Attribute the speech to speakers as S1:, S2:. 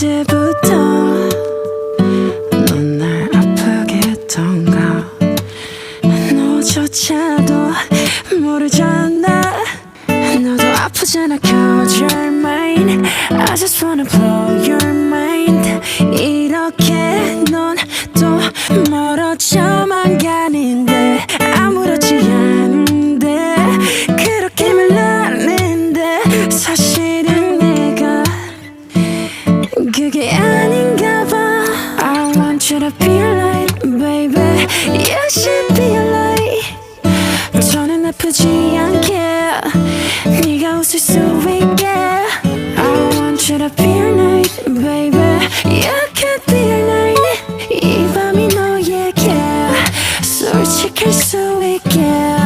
S1: 언제부터 넌 날 아프게 했던가 너조차도 모르잖아 너도 아프잖아 cause you're mine I just wanna blow your mind 그게 아닌가 봐. I want you to be a light baby. You should be a light 저는 아프지 않게 네가 웃을 수 있게. I want you to be a light, baby. You can be a light. 이 밤이 너에게 솔직할 수 있게.